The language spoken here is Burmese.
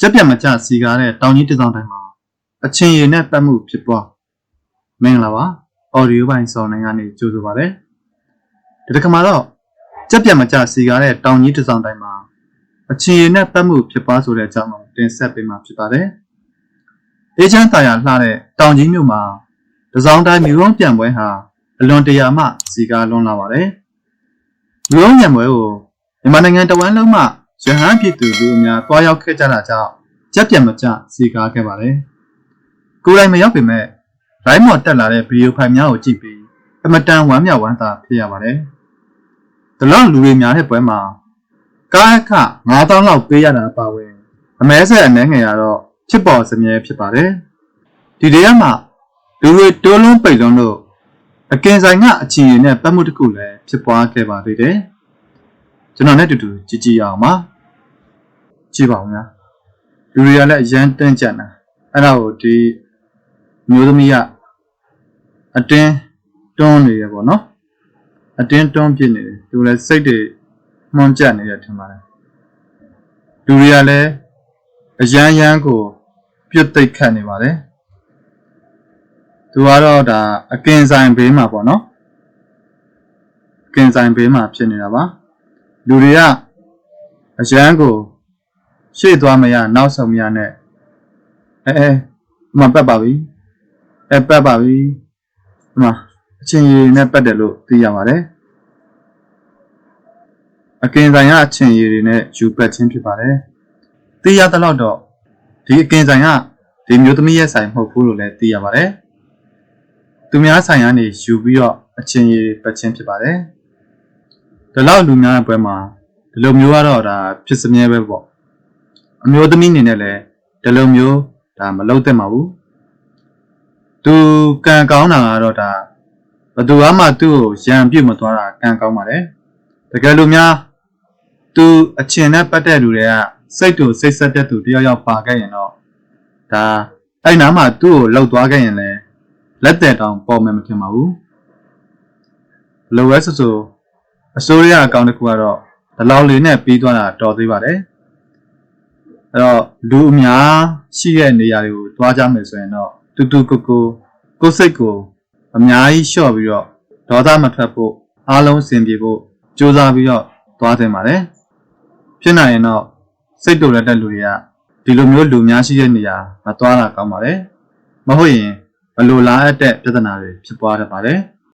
ကြက်ပြတ်မကြစီကားတဲ့တောင်ကြီးတစ်စောင်းတိုင်းမှာအချင်းရည်နဲ့ပတ်မှုဖြစ်ပွားမင်္ဂလာပါအော်ဒီယိုပိုင်းစောင်းနိုင်ကနေကြိုဆိုပါရစေဒီတစ်ခါမှာတော့ကြက်ပြတ်မကြစီကားတဲ့တောင်ကြီးတစ်စောင်းတိုင်းမှာအချင်းရည်နဲ့ပတ်မှုဖြစ်ပွားဆိုတဲ့အကြောင်းကိုတင်ဆက်ပေးမှာဖြစ်ပါတယ်အေဂျင့်တာယာလှတဲ့တောင်ကြီးမြို့မှာတစ်စောင်းတိုင်းမြို့ရုံးပြန်ပွဲဟာအလွန်တရာမှစီကားလွန်လာပါတယ်မြို့ရုံးပြန်ပွဲကိုမြန်မာနိုင်ငံတဝန်းလုံးမှ ရဟန်းပြည်သူလူအများတွားရောက်ခဲ့ကြတာကြောင့်ကြက်ပြတ်မကြစီကားခဲ့ပါတယ်ကိုယ်တိုင်မရောက်ပေမဲ့လိုင်းမော်တက်လာတဲ့ဗီဒီယိုဖိုင်များကိုကြည့်ပြီးအမတန်ဝမ်းမြောက်ဝမ်းသာဖြစ်ရပါတယ်ဒီလောက်လူတွေများတဲ့ပွဲမှာကားအခ9000လောက်ပေးရတာပါဝင်အမဲဆက်အနှဲငယ်ရတော့ဖြစ်ပေါ်စမြဲဖြစ်ပါတယ်ဒီတရက်မှာလူတွေတိုးလုံးပိတ်လုံးလို့အကင်ဆိုင်ကအချီရည်နဲ့ပတ်မှုတစ်ခုလည်းဖြစ်ပွားခဲ့ပါသေးတယ် ကျွန်တော်နဲ့အတူတူကြည့်ကြည့်ရအောင်ပါကြည့်ပါဦးများလူတွေကလည်းအရန်တန့်ကြံတာအဲ့ဒါကိုဒီမျိုးသမီးကအတင်းတွန်းနေရပေါ့နော်အတင်းတွန်းပြစ်နေတယ်သူလည်းစိတ်တွေမှွန်ကြက်နေတယ်ထင်ပါတယ်လူတွေကလည်းအရန်ရန်ကိုပြုတ်သိပ်ခတ်နေပါတယ်သူကတော့ဒါအကင်ဆိုင်ဘေးမှာပေါ့နော်အကင်ဆိုင်ဘေးမှာဖြစ်နေတာပါ လူတွေကအရန်ကိုရှေ့သွားမရနောက်ဆုံးမရနဲ့အဲအဲဒီမှာပတ်ပါပြီအဲပတ်ပါပြီဒီမှာအချင်းရည်နဲ့ပတ်တယ်လို့သိရပါတယ်အကင်ဆိုင်ကအချင်းရည်တွေနဲ့ယူပတ်ခြင်းဖြစ်ပါတယ်သိရသလောက်တော့ဒီအကင်ဆိုင်ကဒီမျိုးသမီးရဲ့ဆိုင်မဟုတ်ဘူးလို့လည်းသိရပါတယ်သူများဆိုင်ကနေယူပြီးတော့အချင်းရည်ပတ်ခြင်းဖြစ်ပါတယ် ဒီလောက်လူများတဲ့ပွဲမှာဒီလိုမျိုးကတော့ဒါဖြစ်စမြဲပဲပေါ့အမျိုးသမီးအနေနဲ့လည်းဒီလိုမျိုးဒါမလုပ်သင့်ပါဘူးသူကံကောင်းတာကတော့ဒါဘယ်သူမှသူ့ကိုရံပြုတ်မသွားတာကံကောင်းပါတယ်တကယ်လို့များသူအချင်နဲ့ပတ်တဲ့လူတွေကစိတ်တူစိတ်ဆက်တဲ့သူတယောက်ယောက်ပါခဲ့ရင်တော့ဒါအဲ့နားမှာသူ့ကိုလှုပ်သွားခဲ့ရင်လည်းလက်သက်တောင်ပေါ်မယ်မထင်ပါဘူးဘလိုပဲဆိုဆို အစိုးရအကောင့်တစ်ခုကတော့ဒီလောက်လေးနဲ့ပြီးသွားတာတော်သေးပါတယ်အဲ့တော့လူအများရှိတဲ့နေရာတွေကိုတွားကြမယ်ဆိုရင်တော့တူတူကိုကိုကိုယ်စိတ်ကိုအများကြီးလျှော့ပြီးတော့ဒေါသမထွက်ဖို့အားလုံးစင်ပြေဖို့ကြိုးစားပြီးတော့တွားတင်ပါတယ်ဖြစ်နိုင်ရင်တော့စိတ်တူလက်တဲ့လူတွေကဒီလိုမျိုးလူများရှိတဲ့နေရာမတွားတာကောင်းပါတယ်မဟုတ်ရင်ဘလိုလားအပ်တဲ့ပြဿနာတွေဖြစ်ပွားတတ်ပါတယ်